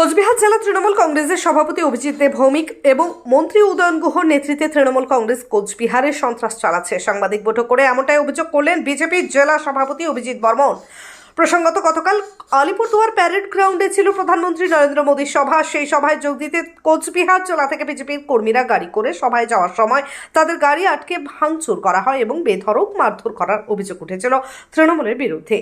কোচবিহার জেলা তৃণমূল কংগ্রেসের সভাপতি অভিজিৎ দেব ভৌমিক এবং মন্ত্রী উদয়ন গুহর নেতৃত্বে তৃণমূল কংগ্রেস কোচবিহারে সন্ত্রাস চালাচ্ছে। সাংবাদিক বৈঠক করে এমনটাই অভিযোগ করলেন বিজেপির জেলা সভাপতি অভিজিৎ বর্মন। প্রসঙ্গত, গতকাল আলিপুরদুয়ার প্যারেড গ্রাউন্ডে ছিল প্রধানমন্ত্রী নরেন্দ্র মোদীর সভা। সেই সভায় যোগ দিতে কোচবিহার জেলা থেকে বিজেপির কর্মীরা গাড়ি করে সভায় যাওয়ার সময় তাদের গাড়ি আটকে ভাঙচুর করা হয় এবং বেধড়ক মারধর করার অভিযোগ উঠেছিল তৃণমূলের বিরুদ্ধে।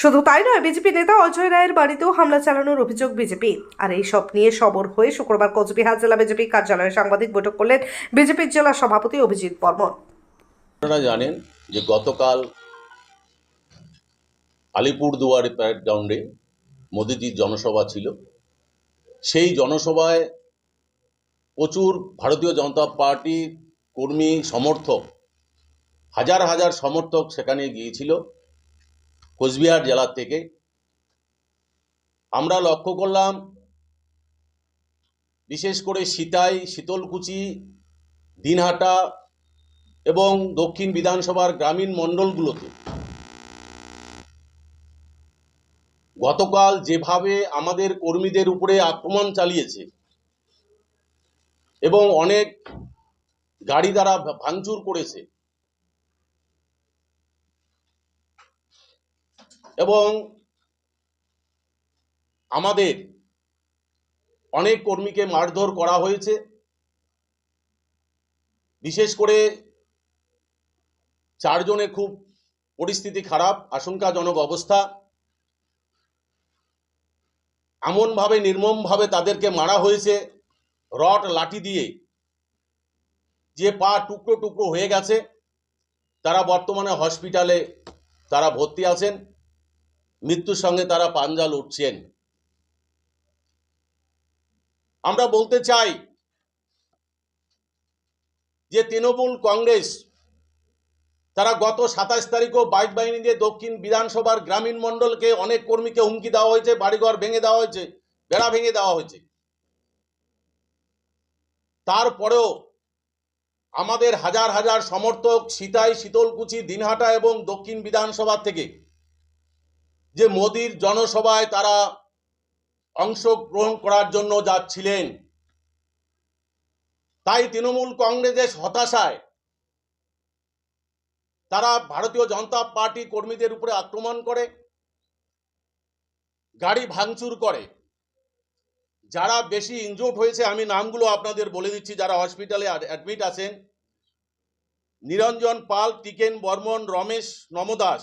শুধু তাই নয়, বিজেপি নেতা অজয় রায়ের বাড়িতেও হামলা চালানোর অভিযোগ বিজেপি। আর এই সব নিয়ে সবর হয়ে শুক্রবার কোচবিহার জেলা বিজেপি কার্যালয়ে সাংবাদিক বৈঠক করলেন বিজেপির জেলা সভাপতি অভিজিৎ বর্মন। আপনারা জানেন যে গতকাল আলিপুরদুয়ার প্যারেড গ্রাউন্ডে মোদিজির জনসভা ছিল। সেই জনসভায় প্রচুর ভারতীয় জনতা পার্টি কর্মী, সমর্থক, হাজার হাজার সমর্থক সেখানে গিয়েছিল কোচবিহার জেলার থেকে। আমরা লক্ষ্য করলাম, বিশেষ করে সিতাই, শীতলকুচি, দিনহাটা এবং দক্ষিণ বিধানসভার গ্রামীণ মণ্ডলগুলোতে গতকাল যেভাবে আমাদের কর্মীদের উপরে আক্রমণ চালিয়েছে এবং অনেক গাড়ি দ্বারা ভাঙচুর করেছে এবং আমাদের অনেক কর্মীকে মারধর করা হয়েছে। বিশেষ করে চারজনে খুব পরিস্থিতি খারাপ, আশঙ্কাজনক অবস্থা। এমনভাবে, নির্মমভাবে তাদেরকে মারা হয়েছে, রড, লাঠি দিয়ে। যে পা টুকরো টুকরো হয়ে গেছে, তারা বর্তমানে হসপিটালে তারা ভর্তি আছেন, মৃত্যুর সঙ্গে তারা পাঞ্জাল উঠছেন আমরা বলতে চাই যে তৃণমূল কংগ্রেস তারা গত সাতাশ তারিখও বাইক বাহিনী দিয়ে দক্ষিণ বিধানসভার গ্রামীণ মণ্ডলকে অনেক কর্মীকে হুমকি দেওয়া হয়েছে, বাড়িঘর ভেঙে দেওয়া হয়েছে, বেড়া ভেঙে দেওয়া হয়েছে। তারপরেও আমাদের হাজার হাজার সমর্থক সীতাই, শীতলকুচি, দিনহাটা এবং দক্ষিণ বিধানসভা থেকে যে মোদির জনসভায় তারা অংশগ্রহণ করার জন্য যাচ্ছিলেন, তাই তৃণমূল কংগ্রেসের হতাশায় তারা ভারতীয় জনতা পার্টি কর্মীদের উপরে আক্রমণ করে, গাড়ি ভাঙচুর করে। যারা বেশি ইনজুর্ড হয়েছে, আমি নামগুলো আপনাদের বলে দিচ্ছি, যারা হসপিটালে অ্যাডমিট আছেন। নিরঞ্জন পাল, টিকেন বর্মন, রমেশ নমদাস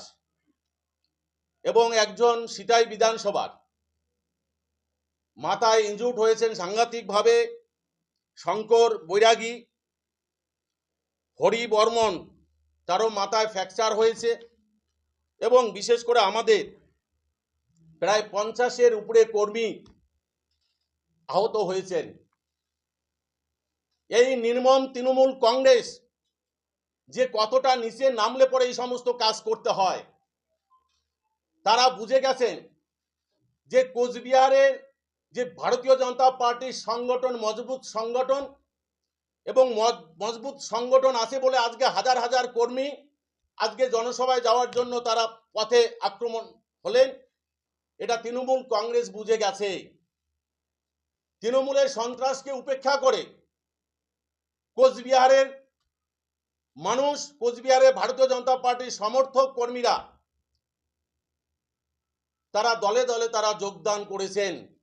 এবং একজন সিটাই বিধানসভার। মাথায় ইনজুর্ড হয়েছেন সাংঘাতিকভাবে শঙ্কর বৈরাগী, হরি বর্মন। তারও মাথায় ফ্র্যাকচার হয়েছে এবং বিশেষ করে আমাদের প্রায় পঞ্চাশের উপরে কর্মী আহত হয়েছেন। এই নির্মম তৃণমূল কংগ্রেস যে কতটা নিচে নামলে পরে এই সমস্ত কাজ করতে হয়, তারা বুঝে গেছেন যে কোচবিহারের যে ভারতীয় জনতা পার্টির সংগঠন, মজবুত সংগঠন এবং মজ- মজবুত সংগঠন আছে বলে আজকে হাজার হাজার কর্মী আজকে জনসভায় যাওয়ার জন্য তারা পথে আক্রমণ হলেন। এটা তৃণমূল কংগ্রেস বুঝে গেছে। তৃণমূলের সন্ত্রাসকে উপেক্ষা করে কোচবিহারের মানুষ, কোচবিহারের ভারতীয় জনতা পার্টির সমর্থক কর্মীরা তারা দলে দলে তারা যোগদান করেছেন।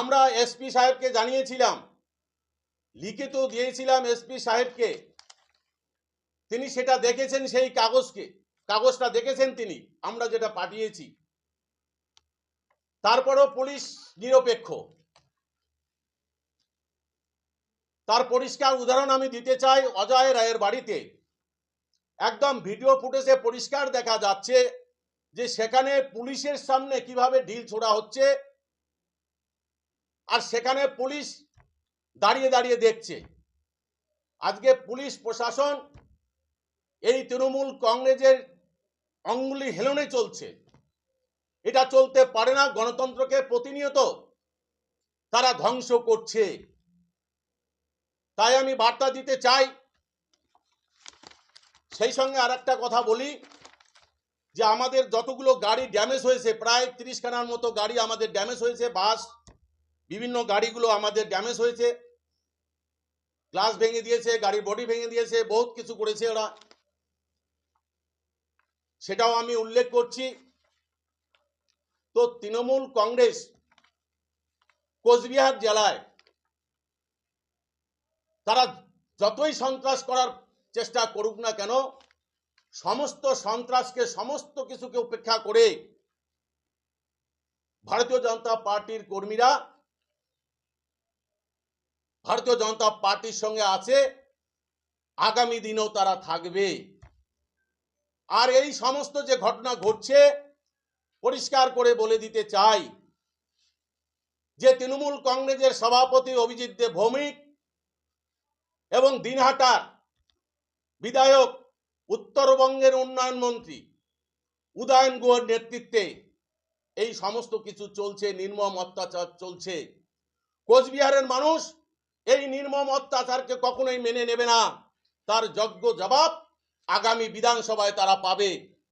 আমরা এসপি সাহেবকে জানিয়েছিলাম লিখিত দিয়েছিলাম এসপি সাহেবকে। তিনি সেটা দেখেছেন সেই কাগজকে, কাগজটা দেখেছেন তিনি, আমরা যেটা পাঠিয়েছি। তারপরও পুলিশ নিরপেক্ষ। তার পরিষ্কার উদাহরণ আমি দিতে চাই অজয় রায়ের বাড়িতে। একদম ভিডিও ফুটেজে পরিষ্কার দেখা যাচ্ছে যে সেখানে পুলিশের সামনে কীভাবে ঢিল ছোড়া হচ্ছে আর সেখানে পুলিশ দাঁড়িয়ে দাঁড়িয়ে দেখছে। আজকে পুলিশ প্রশাসন এই তৃণমূল কংগ্রেসের অঙ্গুলি হেলনে চলছে। এটা চলতে পারে না, গণতন্ত্রকে প্রতিনিয়ত তারা ধ্বংস করছে। তাই আমি বার্তা দিতে চাই, সেই সঙ্গে আর একটা কথা বলি, যে আমাদের যতগুলো গাড়ি ড্যামেজ হয়েছে, প্রায় তিরিশ খানার মতো গাড়ি আমাদের ড্যামেজ হয়েছে, বাস বিভিন্ন গাড়িগুলো আমাদের ড্যামেজ হয়েছে। গ্লাস ভেঙে দিয়েছে, গাড়ির বডি ভেঙে দিয়েছে, বহুত কিছু করেছে ওরা। সেটাও আমি উল্লেখ করছি। তো তৃণমূল কংগ্রেস কোচবিহার জেলায় তারা যতই সন্ত্রাস করার চেষ্টা করুক না কেন, সমস্ত সন্ত্রাসকে, সমস্ত কিছুকে উপেক্ষা করে ভারতীয় জনতা পার্টির কর্মীরা ভারতীয় জনতা পার্টির সঙ্গে আছে, আগামী দিনেও তারা থাকবে। আর এই সমস্ত যে ঘটনা ঘটছে, পরিষ্কার করে বলে দিতে চাই যে তৃণমূল কংগ্রেসের সভাপতি অভিজিৎ দেব ভৌমিক এবং দিনহাটার বিধায়ক, উত্তরবঙ্গের উন্নয়ন মন্ত্রী উদয়ন গুহর নেতৃত্বে এই সমস্ত কিছু চলছে, নির্মম অত্যাচার চলছে। কোচবিহারের মানুষ এই নির্মম অত্যাচারকে কখনোই মেনে নেবে না। তার যজ্ঞ জবাব আগামী বিধানসভায় তারা পাবে।